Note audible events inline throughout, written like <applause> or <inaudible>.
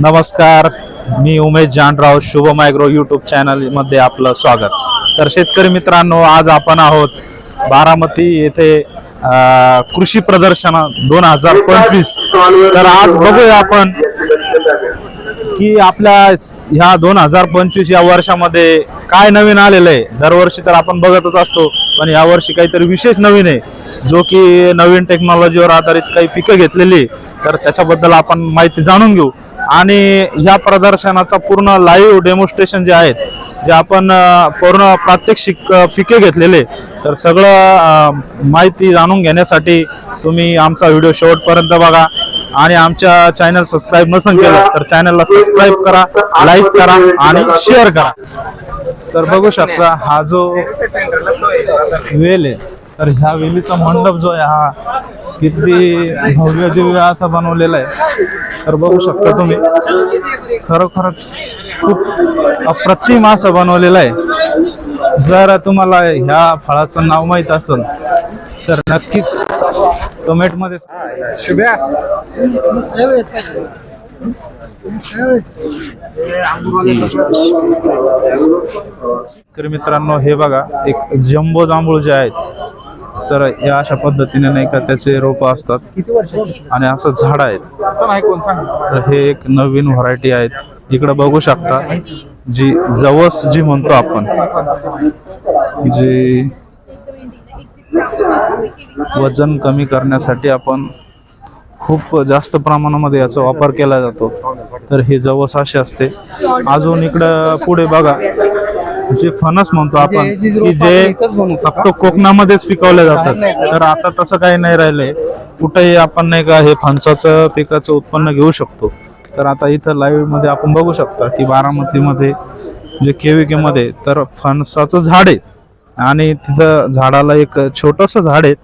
नमस्कार मी उमेश जानराव शुभ मायग्रो यूट्यूब चॅनलमध्ये आपलं स्वागत. तर शेतकरी मित्रांनो आज आपण आहोत बारामती येथे कृषी प्रदर्शन दोन हजार पंचवीस. तर आज बघूया आपण की आपल्या ह्या दोन हजार पंचवीस या वर्षामध्ये काय नवीन आलेलं आहे. दरवर्षी तर आपण बघतच असतो पण यावर्षी काहीतरी विशेष नवीन आहे. जो की नवीन टेक्नॉलॉजीवर आधारित काही पिकं घेतलेली तर त्याच्याबद्दल आपण माहिती जाणून घेऊ. आणि ह्या प्रदर्शनाचा पूर्ण लाईव्ह डेमॉन्स्ट्रेशन जे आहेत जे आपण पूर्ण प्रात्यक्षिक पिके घेतलेले तर सगळं माहिती जाणून घेण्यासाठी तुम्ही आमचा व्हिडिओ शेवटपर्यंत बघा. आणि आमच्या चॅनल सबस्क्राईब नसेल केलं तर चॅनलला सबस्क्राईब करा लाईक करा आणि शेअर करा. तर बघू शकता हा जो वेल आहे. तर ह्या वेलीचा मंडप जो आहे हा किती भव्य दिव्य असा बनवलेला आहे. तर बघू शकता तुम्ही खरोखरच खूप अप्रतिम असं बनवलेलं आहे. जर तुम्हाला ह्या फळाचं नाव माहीत असेल तर नक्कीच शुभ्या. तर मित्रांनो हे बघा एक जम्बो जांभूळ जे आहेत तर या अशा पद्धतीने नाही का त्याचे रोप असतात. आणि असं झाड आहेत. तर हे एक नवीन व्हरायटी आहेत. इकडे बघू शकता. जी जवस जी म्हणतो आपण जी वजन कमी करण्यासाठी आपण खूप जास्त प्रमाणामध्ये याचा वापर केला जातो. तर हे जवस असे असते. अजून इकडं पुढे बघा. जे फणस म्हणतो आपण की जे फक्त कोकणामध्येच पिकवले जातात. तर आता तसं काही नाही राहिलंय कुठेही आपण नाही का हे फणसाचं पिकाचं उत्पन्न घेऊ शकतो. तर आता इथं लाईव्हमध्ये आपण बघू शकता की बारामतीमध्ये जे केविके मध्ये तर फणसाचं झाड आहे. आणि तिथं झाडाला एक छोटंसं झाड आहे.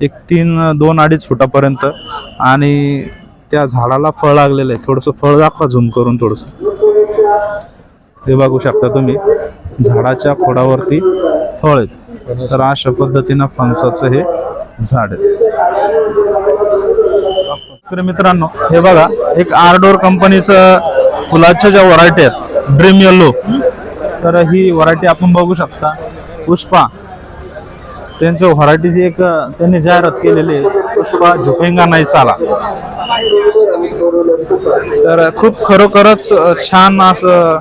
एक तीन दोन अडीच फुटापर्यंत. आणि त्या झाडाला फळ लागलेलं आहे. थोडंसं फळ दाखवा झूम करून थोडंसं. हे बघू शकता तुम्ही. झाडाच्या खोडावरती फळ आहेत. तर अशा पद्धतीनं फणसाचं हे झाड आहे. तर मित्रांनो हे बघा एक आरडोर कंपनीचं फुलाच्या ज्या व्हरायटी आहेत ड्रीम येलो तर ही व्हरायटी आपण बघू शकता. पुष्पा त्यांचं व्हरायटीची एक त्यांनी जाहिरात केलेली आहे पुष्पा झुपेंगा नाही साला तर खूप खरोखरच छान असं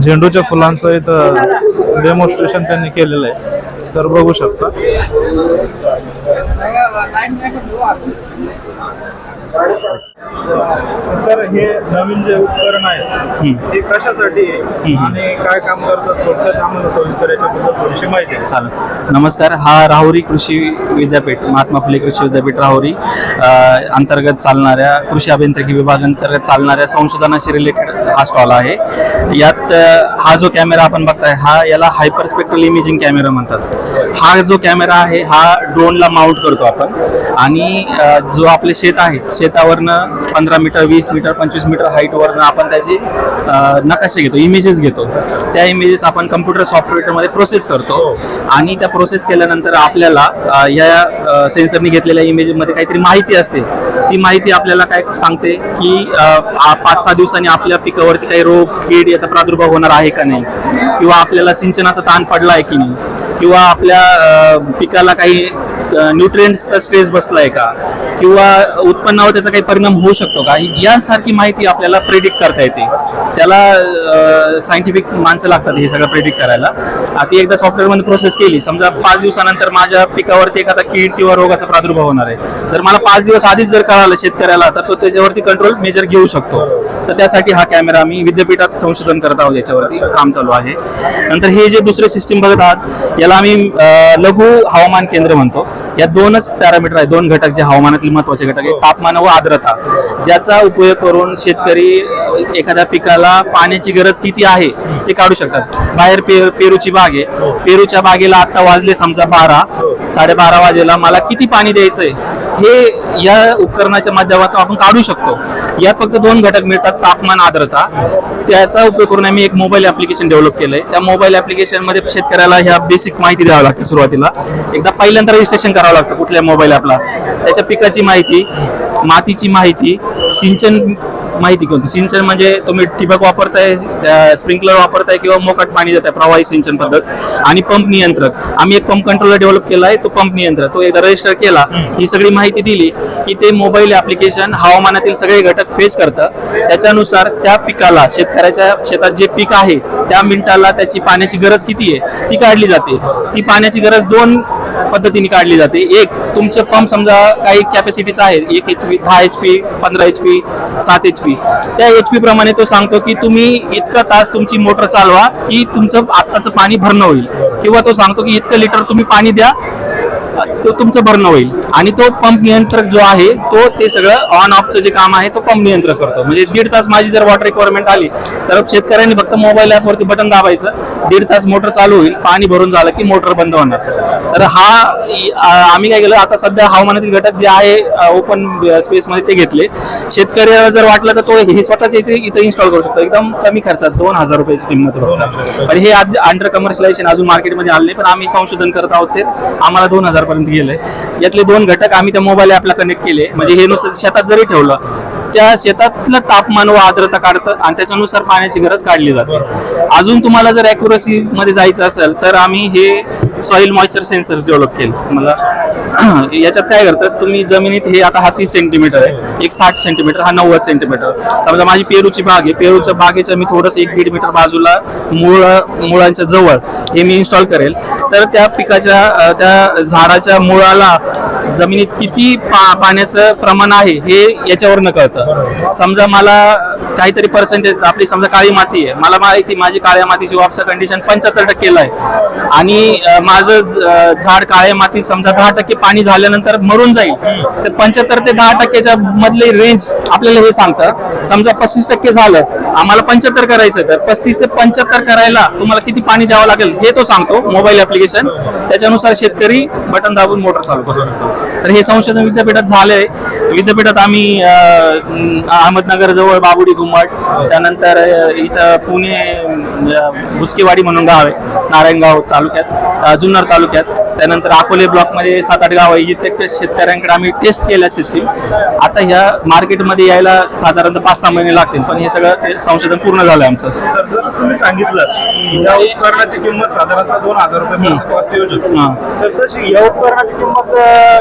झेंडूच्या फुलांचं इथं डेमॉन्स्ट्रेशन त्यांनी केलेलं आहे. तर बघू शकता. सर हे नवीन जे उपकरण आहे ते कशासाठी आणि काय काम करतात? थोडक्यात आम्हाला सविस्तर याच्याबद्दल थोडीशी माहिती आहे. चालेल. नमस्कार. हा राहुरी कृषी विद्यापीठ महात्मा फुले कृषी विद्यापीठ राहुरी अंतर्गत चालणाऱ्या कृषी अभियांत्रिकी विभाग अंतर्गत चालणाऱ्या संशोधनाशी रिलेटेड हा स्टॉल आहे. यात हा जो कॅमेरा आपण बघताय हा याला हायपर स्पेक्ट्रल इमेजिंग कॅमेरा म्हणतात. हा जो कॅमेरा आहे हा ड्रोनला माउंट करतो आपण. आणि जो आपले शेत आहे शेतावरनं पंधरा मीटर वीस मीटर पंचवीस मीटर हाईटवरनं आपण त्याची नकाशे घेतो इमेजेस घेतो. त्या इमेजेस आपण कम्प्युटर सॉफ्टवेअरमध्ये प्रोसेस करतो. आणि त्या प्रोसेस केल्यानंतर आपल्याला या सेन्सरनी घेतलेल्या इमेजमध्ये काहीतरी माहिती असते. ती माहिती आपल्याला काय सांगते की पाच सहा दिवसांनी आपल्या पिकावरती काही रोग कीड याचा प्रादुर्भाव होणार आहे का नाही? किंवा आपल्याला सिंचनाचा ताण पडला आहे की नाही? किंवा आपल्या पिकाला काही न्यूट्रिएंट्सचा स्ट्रेस बसलाय का? किंवा उत्पन्नावर त्याचा काही परिणाम होऊ शकतो का? यासारखी माहिती आपल्याला प्रेडिक्ट करता येते. त्याला सायंटिफिक माणसं लागतात हे सगळं प्रेडिक्ट करायला. आता एकदा सॉफ्टवेअरमध्ये प्रोसेस केली. समजा पाच दिवसानंतर माझ्या पिकावरती एखादा कीड किंवा रोगाचा प्रादुर्भाव होणार आहे. जर मला पाच दिवस आधीच जर कळालं शेतकऱ्याला तर तो त्याच्यावरती कंट्रोल मेजर घेऊ शकतो. तर त्यासाठी हा कॅमेरा आम्ही विद्यापीठात संशोधन करत आहोत. याच्यावरती काम चालू आहे. नंतर हे जे दुसरे सिस्टीम बघत आहात याला आम्ही लघु हवामान केंद्र म्हणतो. या दोनच पॅरामीटर आहेत. दोन घटक जे हवामानातील महत्त्वाचे घटक आहेत तापमान व आर्द्रता. ज्याचा उपयोग करून शेतकरी एखाद्या पिकाला पाण्याची गरज किती आहे ते काढू शकतात. बाहेर पे पेरूची बाग आहे. पेरूच्या बागेला आता वाजले समजा बारा. साडेबारा वाजेला मला किती पाणी द्यायचंय? हे या उपकरणाच्या माध्यमातून आपण काढू शकतो. यात फक्त दोन घटक मिळतात तापमान आर्द्रता. त्याचा उपयोग करून आम्ही एक मोबाईल ऍप्लिकेशन डेव्हलप केलंय. त्या मोबाईल ऍप्लिकेशनमध्ये शेतकऱ्याला ह्या बेसिक माहिती द्यावी लागते सुरुवातीला. एकदा पहिल्यांदा रजिस्ट्रेशन करावं लागतं कुठल्या मोबाईल ॲपला त्याच्या पिकाची माहिती मातीची माहिती सिंचन माहिती कोणती? सिंचन म्हणजे तुम्ही ठिबक वापरताय स्प्रिंकलर वापरताय किंवा मोकाट पाणी देताय प्रवाही सिंचन पद्धत आणि पंप नियंत्रक. आम्ही एक पंप कंट्रोलर डेव्हलप केला आहे तो पंप नियंत्रक. तो एकदा रजिस्टर केला ही सगळी माहिती दिली की ते मोबाईल ऍप्लिकेशन हवामानातील सगळे घटक फेस करतं. त्याच्यानुसार त्या पिकाला शेतकऱ्याच्या शेतात जे पीक आहे त्या मिनिटाला त्याची पाण्याची गरज किती आहे ती काढली जाते. ती पाण्याची गरज दोन पद्धतीने काढली जाते. एक तुमचं पंप समजा काही कॅपॅसिटीचा आहे एक एच पी दहा एच पी पंधरा एच पी सात एच पी त्या एच पी प्रमाणे तो सांगतो की तुम्ही इतका तास तुमची मोटर चालवा की तुमचं आत्ताचं पाणी भरणं होईल. किंवा तो सांगतो की इतकं लिटर तुम्ही पाणी द्या. तो तुमचं भरणं होईल. आणि तो पंप नियंत्रक जो आहे तो ते सगळं ऑन ऑफचं जे काम आहे तो पंप नियंत्रक करतो. म्हणजे दीड तास माझी जर वॉटर रिक्वायरमेंट आली तर शेतकऱ्यांनी फक्त मोबाईल ॲपवरती बटन दाबायचं. दीड तास मोटर चालू होईल पाणी भरून झालं की मोटर बंद होणार. तर हा आम्ही काय केलं आता सध्या हवामानातील घटक जे आहे ओपन स्पेसमध्ये ते घेतले. शेतकऱ्याला जर वाटलं तर तो हे स्वतःच इथे इथे इन्स्टॉल करू शकतो. एकदम कमी खर्चात दोन हजार रुपयाची किंमत फक्त. पण हे आज अंडर कमर्शियलायझेशन अजून मार्केटमध्ये आले नाही पण आम्ही संशोधन करत आहोत ते. आम्हाला दोन हजार पर्यंत गेलंय. यातले दोन घटक आम्ही त्या मोबाईल ॲपला कनेक्ट केले. म्हणजे हे नुसतं शेतात जरी ठेवलं त्या शेतातलं तापमान व आर्द्रता काढतं आणि त्याच्यानुसार पाण्याची गरज काढली जाते. अजून तुम्हाला जर अॅक्युरसी मध्ये जायचं असेल तर आम्ही हे सॉइल मॉइश्चर सेन्सर्स डेव्हलप केले. तुम्हाला <clears throat> याच्यात काय करतात तुम्ही जमिनीत हे आता हा तीस सेंटीमीटर आहे एक साठ सेंटीमीटर हा नव्वद सेंटीमीटर समजा माझी पेरूची बाग आहे पेरूच्या बागेच्या मी थोडंसं एक दीड मीटर बाजूला मुळ मुळांच्या जवळ हे मी इन्स्टॉल करेल. तर त्या पिकाच्या त्या झाडाच्या मुळाला जमिनीत किती पा पाण्याचं प्रमाण आहे हे याच्यावरनं कळतं. समजा मला काहीतरी पर्सेंटेज आपली समजा काळी माती आहे. मला माहिती माझी काळ्या मातीची वापसा कंडिशन पंच्याहत्तर टक्केला आहे. आणि माझं झाड काळ्या माती समजा दहा टक्के पाणी झाल्यानंतर मरून जाईल. तर पंच्याहत्तर ते दहा टक्केच्या मधले रेंज आपल्याला हे सांगतं. समजा पस्तीस टक्के झालं आम्हाला पंच्याहत्तर करायचं तर पस्तीस ते पंच्याहत्तर करायला तुम्हाला किती पाणी द्यावं लागेल हे तो सांगतो मोबाईल ऍप्लिकेशन त्याच्यानुसार शेतकरी बटन दाबून मोटर चालू करू शकतो. तर हे संशोधन विद्यापीठात झालंय. विद्यापीठात आम्ही अं, अहमदनगर जवळ बाबू घुमट. त्यानंतर अं, इथं पुणे अं, बुचकेवाडी म्हणून गाव आहे नारायणगाव तालुक्यात जुन्नर तालुक्यात. त्यानंतर अकोले ब्लॉकमध्ये सात आठ गाव आहे इथे शेतकऱ्यांकडे आम्ही टेस्ट केल्या सिस्टीम आता ह्या मार्केटमध्ये यायला साधारणतः पाच सहा महिने लागतील पण हे सगळं संशोधन पूर्ण झालं आमचं. जसं तुम्ही सांगितलं या उपकरणाची किंमत साधारणतः दोन हजार रुपये तशी या उपकरणाची किंमत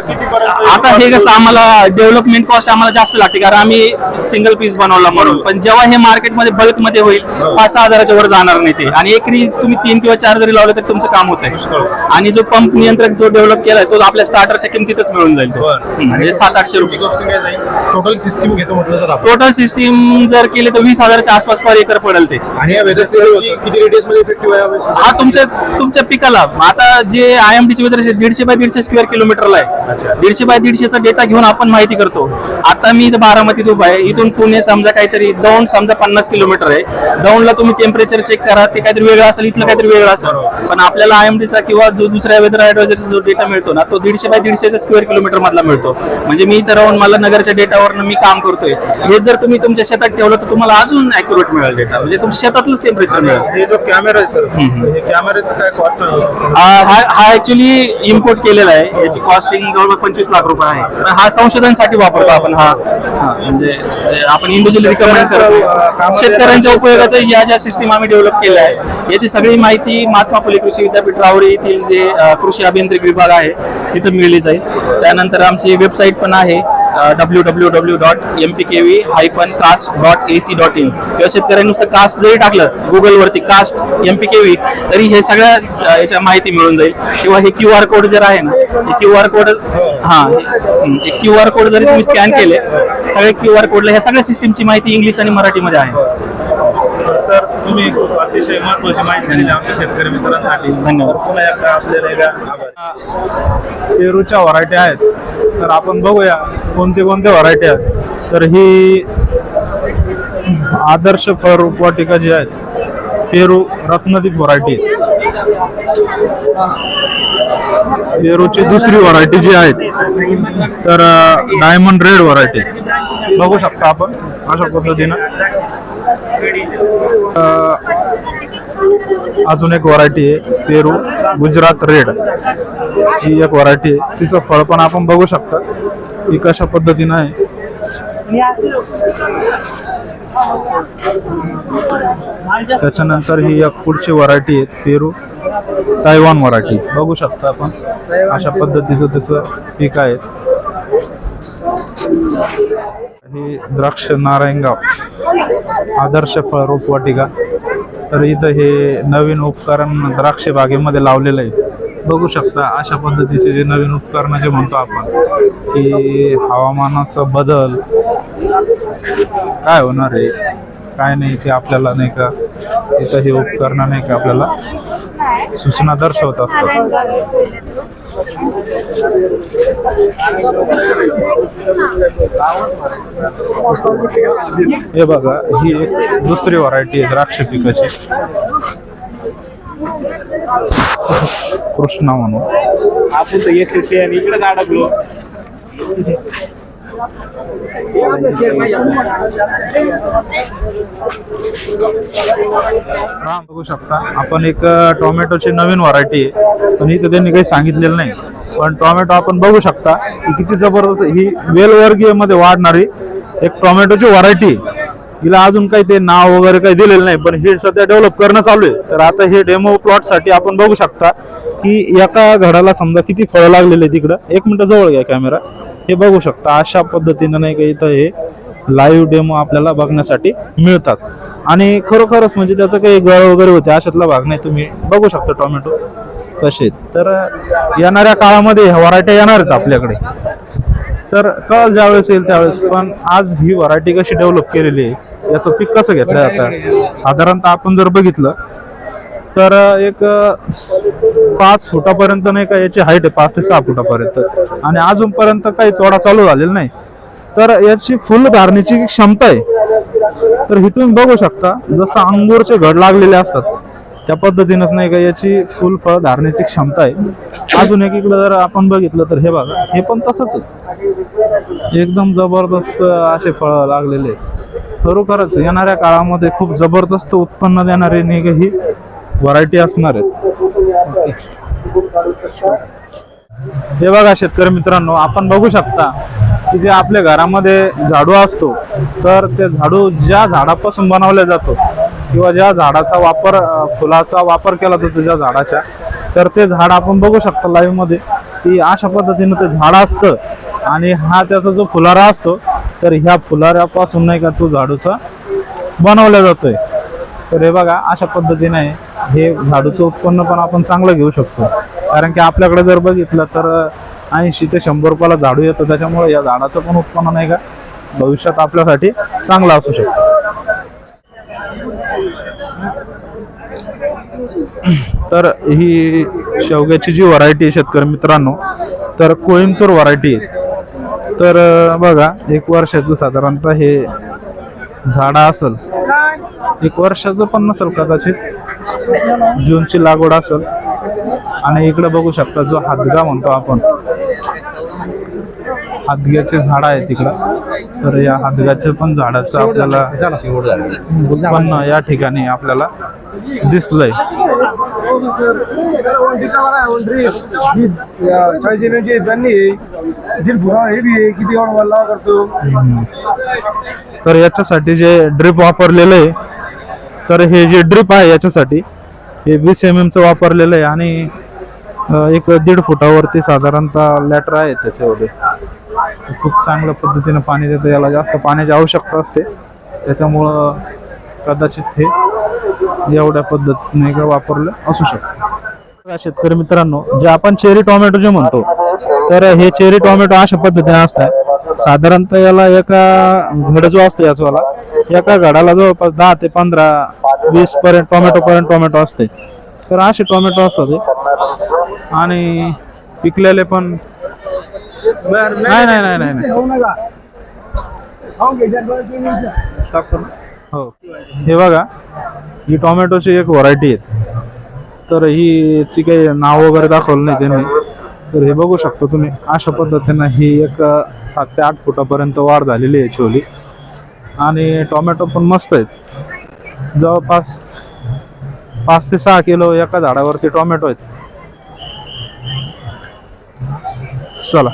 किती आता हे कसं आम्हाला डेव्हलपमेंट कॉस्ट आम्हाला जास्त लागते कारण आम्ही सिंगल पीस बनवला म्हणून. पण जेव्हा हे मार्केटमध्ये बल्कमध्ये होईल पाच सहा हजाराच्या वर जाणार नाही ते. आणि एकरी तुम्ही तीन किंवा चार जरी लावले तर तुमचं काम होत आहे. आणि जो पंप नियंत्रक जो डेव्हलप केलाय तो आपल्या स्टार्टरच्या किमतीतच मिळून जाईल म्हणजे सात आठशे रुपये. टोटल सिस्टीम घेतो म्हटलं तर टोटल सिस्टीम जर केले तर वीस हजाराच्या आसपास पर एकर पडेल ते. आणि किती रेडियसमध्ये इफेक्टिव्ह आहे हा तुमच्या तुमच्या पिकाला. आता जे आय एम ची वेदर दीडशे बाय दीडशे स्क्वेअर किलोमीटरला आहे. दीडशे बाय दीडशेचा डेटा घेऊन आपण माहिती करतो. आता मी इथं बारामतीत उभा आहे. इथून पुणे समजा काहीतरी दौंड समजा पन्नास किलोमीटर आहे. दौंडला तुम्ही टेम्परेचर चेक करा ते काहीतरी वेगळं असेल इथलं काहीतरी वेगळं असेल. पण आपल्याला आय एम चा किंवा जो दुसऱ्या वेदर ऍडवायझरचा जो डेटा मिळतो ना तो दीडशे बाय दीडशेचा स्क्वेअर किलोमीटर मधला मिळतो. म्हणजे मी इथं राहून मला नगरच्या डेटावरनं मी काम करतोय. हे जर तुम्ही तुमच्या शेतात ठेवलं तर तुम्हाला अजून अॅक्युरेट मिळेल डेटा म्हणजे तुमच्या शेतातलंच टेम्परेचर मिळेल. हे जो कॅमेरा आहे सर हे कॅमेऱ्याचं काय कॉस्ट हा ऍक्च्युली इम्पोर्ट केलेला आहे. याची कॉस्टिंग जवळपास पंचवीस लाख रुपये आहे. हा संशोधनासाठी वापरतो आपण हा. म्हणजे आपण इंडिव्हिज्युअली रिकमेंड करतो शेतकऱ्यांच्या उपयोगाचं या ज्या सिस्टीम आम्ही डेव्हलप केल्या आहे याची सगळी माहिती महात्मा फुले कृषी विद्यापीठ राहुरी येथील जे कृषी अभियांत्रिकी विभाग आहे तिथं मिळली जाईल. त्यानंतर आमची वेबसाईट पण आहे W W W dot M P K V hyphen cast dot A C dot in किंवा शेतकऱ्यांनी नुसतं कास्ट जरी टाकलं गुगलवरती cast M P K V तरी हे सगळ्या याच्या माहिती मिळून जाईल. किंवा हे क्यू आर कोड जर आहे ना हे क्यू आर कोड हा क्यू आर कोड जरी तुम्ही स्कॅन केले सगळे क्यू आर कोडला ह्या सगळ्या सिस्टीमची माहिती इंग्लिश आणि मराठीमध्ये आहे. सर तुम्ही अतिशय महत्वाची माहिती दिली आमच्या शेतकरी मित्रांसाठी. धन्यवाद. पुन्हा एकदा आपल्याला. पेरूच्या व्हरायटी आहेत. तर आपण बघूया कोणते कोणते व्हरायटी आहेत. तर ही आदर्श फळ रोपवाटिका जी आहेत पेरू रत्नदीप व्हरायटी पेरूची दुसरी व्हरायटी जी आहे तर डायमंड रेड व्हरायटी बघू शकता आपण अशा पद्धतीनं. अजून एक व्हरायटी आहे पेरू गुजरात रेड ही एक व्हरायटी आहे. तिचं फळ पण आपण बघू शकता. ही कशा पद्धतीनं आहे. त्याच्यानंतर ही एक पुढची व्हरायटी आहे पेरू तायवान व्हरायटी बघू शकता आपण अशा पद्धतीचं त्याचं पीक आहे. हे द्राक्ष नारायणगाव. आदर्श फळ रोपवाटिका तर इथं हे नवीन उपकरण द्राक्ष बागेमध्ये लावलेलं आहे. बघू शकता अशा पद्धतीचे जे नवीन उपकरणं जे म्हणतो आपण की हवामानाचा बदल काय होणार आहे काय नाही ते आपल्याला नाही का इथं हे उपकरणं नाही का आपल्याला सूचना दर्शवत असतात. हे बघा ही एक दुसरी व्हरायटी आहे द्राक्ष पिकाची. कृष्णा म्हणून. आपण तर एस एस आणि इकडेच अडकलो हा बघू शकता. आपण एक टोमॅटोची नवीन व्हरायटी आहे. पण इथं त्यांनी काही सांगितलेलं नाही. पण टोमॅटो आपण बघू शकता की किती जबरदस्त ही वेलवर्गीयमध्ये वाढणारी एक टोमॅटोची व्हरायटी हिला अजून काही ते नाव वगैरे काही दिलेलं नाही पण हे सध्या डेव्हलप करणं चालू आहे. तर आता हे डेमो प्लॉटसाठी आपण बघू शकता की एका घडाला समजा किती फळं लागलेले तिकडं एक मिनटं जवळ घ्या कॅमेरा हे बघू शकता अशा पद्धतीनं नाही का इथं हे लाईव्ह डेमो आपल्याला बघण्यासाठी मिळतात. आणि खरोखरच म्हणजे त्याचं काही गळ वगैरे होते अशातला भाग नाही तुम्ही बघू शकता टोमॅटो कसे तर येणाऱ्या काळामध्ये व्हरायटी व्हरायट्या येणार आहेत आपल्याकडे. तर कळ ज्यावेळेस येईल त्यावेळेस पण आज ही व्हरायटी कशी डेव्हलप केलेली आहे याचं पीक कसं घेतलं आता? साधारणतः आपण जर बघितलं तर एक पाच फुटापर्यंत नाही का याची हाईट आहे पाच ते सहा फुटापर्यंत. आणि अजूनपर्यंत काही तोडा चालू झालेला नाही. तर याची फुल धारणेची क्षमता आहे. तर ही तुम्ही बघू शकता जसं अंगूरचे घड लागलेले असतात त्या पद्धतीनंच नाही का याची फुल फळ धारण्याची क्षमता आहे. अजून एक इकडं जर आपण बघितलं तर हे बघा हे पण तसंच आहे. एकदम जबरदस्त असे फळ लागलेले खरोखरच येणाऱ्या काळामध्ये खूप जबरदस्त उत्पन्न देणारे नाही का ही व्हरायटी असणार आहे हे बघा शेतकरी मित्रांनो आपण बघू शकता की जे आपल्या घरामध्ये झाडू असतो तर ते झाडू ज्या झाडापासून बनवला जातो किंवा ज्या झाडाचा वापर फुलाचा वापर केला जातो ज्या झाडाच्या तर ते झाड आपण बघू शकता लाईव्हमध्ये की अशा पद्धतीनं ते झाड असतं. आणि हा त्याचा जो फुलारा असतो तर ह्या फुलाऱ्यापासून नाही का तो झाडूचा बनवला जातोय. तर हे बघा अशा पद्धतीने हे झाडूचं उत्पन्न पण आपण चांगलं घेऊ शकतो. कारण की आपल्याकडे जर बघितलं तर ऐंशी ते शंभर रुपयाला झाडू येतं. त्याच्यामुळे या झाडाचं पण उत्पन्न नाही का? भविष्यात आपल्यासाठी चांगलं असू शकतो. तर ही शेवग्याची जी व्हरायटी आहे शेतकरी मित्रांनो तर कोईमतूर व्हरायटी आहे. तर बघा एक वर्षाचं साधारणतः हे झाडं असल एक वर्षाचं पण नसेल कदाचित. जूनची लागवड असेल. आणि इकडे बघू शकता जो हादगा म्हणतो आपण. हादग्याचे झाड आहे तिकडं. तर या हादग्याचे पण झाडाचं आपल्याला उत्पन्न या ठिकाणी आपल्याला दिसलंय. किती वल्ला करतो तर याच्यासाठी जे ड्रिप वापरलेलं आहे तर हे जे ड्रिप आहे याच्यासाठी हे वीस एम एमचं वापरलेलं आहे आणि एक दीड फुटावरती साधारणतः लॅटर आहे त्याच्यामध्ये. खूप चांगल्या पद्धतीनं पाणी देतं. याला जास्त पाण्याची आवश्यकता असते. त्याच्यामुळं कदाचित हे एवढ्या पद्धतीने वापरलं असू शकतं. शेतकरी मित्रांनो जे आपण चेरी टोमॅटो जे म्हणतो तर हे चेरी टोमॅटो अशा पद्धतीने असतात. साधारणतः याला एका घड जो असतो याचवाला. एका घडाला जवळपास दहा ते पंधरा वीस पर्यंत टोमॅटो पर्यंत टोमॅटो असते. तर असे टोमॅटो असतात आणि पिकलेले पण नाही नाही नाही नाही नाही. हो. हे बघा ही टोमॅटोची एक व्हरायटी आहे तर ही ची काही नाव वगैरे दाखवलं नाही त्यांनी. तर हे बघू शकता तुम्ही अशा पद्धतीनं ही एक सात ते आठ फुटापर्यंत वाढ झालेली आहे छोली. आणि टोमॅटो पण मस्त आहेत. जवळपास पाच ते सहा किलो एका झाडावरती टोमॅटो आहेत. चला.